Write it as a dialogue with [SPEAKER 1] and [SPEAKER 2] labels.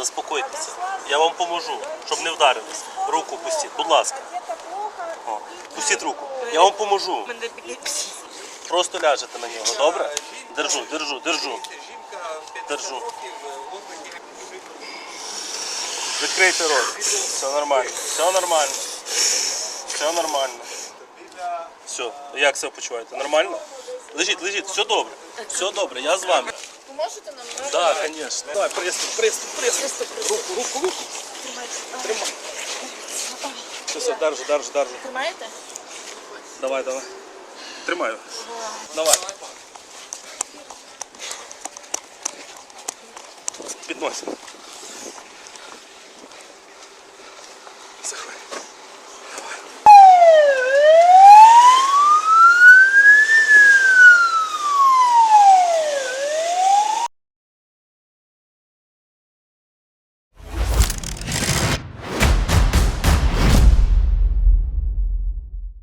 [SPEAKER 1] Заспокойтеся. Я вам поможу, щоб не вдарились. Руку пустіть, будь ласка. О, пустіть руку. Я вам поможу. Просто ляжете на нього, добре? Держу, держу, держу. Держу. Відкрийте рот. Все нормально. Все нормально. Все нормально. Все. Як себе почуваєте? Нормально? Лежіть, лежіть, все добре. Все добре, я з вами.
[SPEAKER 2] Поможете нам?
[SPEAKER 1] Да, конечно. Давай, приступ, приступ, приступ. Руку, руку, руку. Тримай. Все, все, держу, держу, держу.
[SPEAKER 2] Тримаєте?
[SPEAKER 1] Давай, давай. Тримаю. Давай. Підносимо.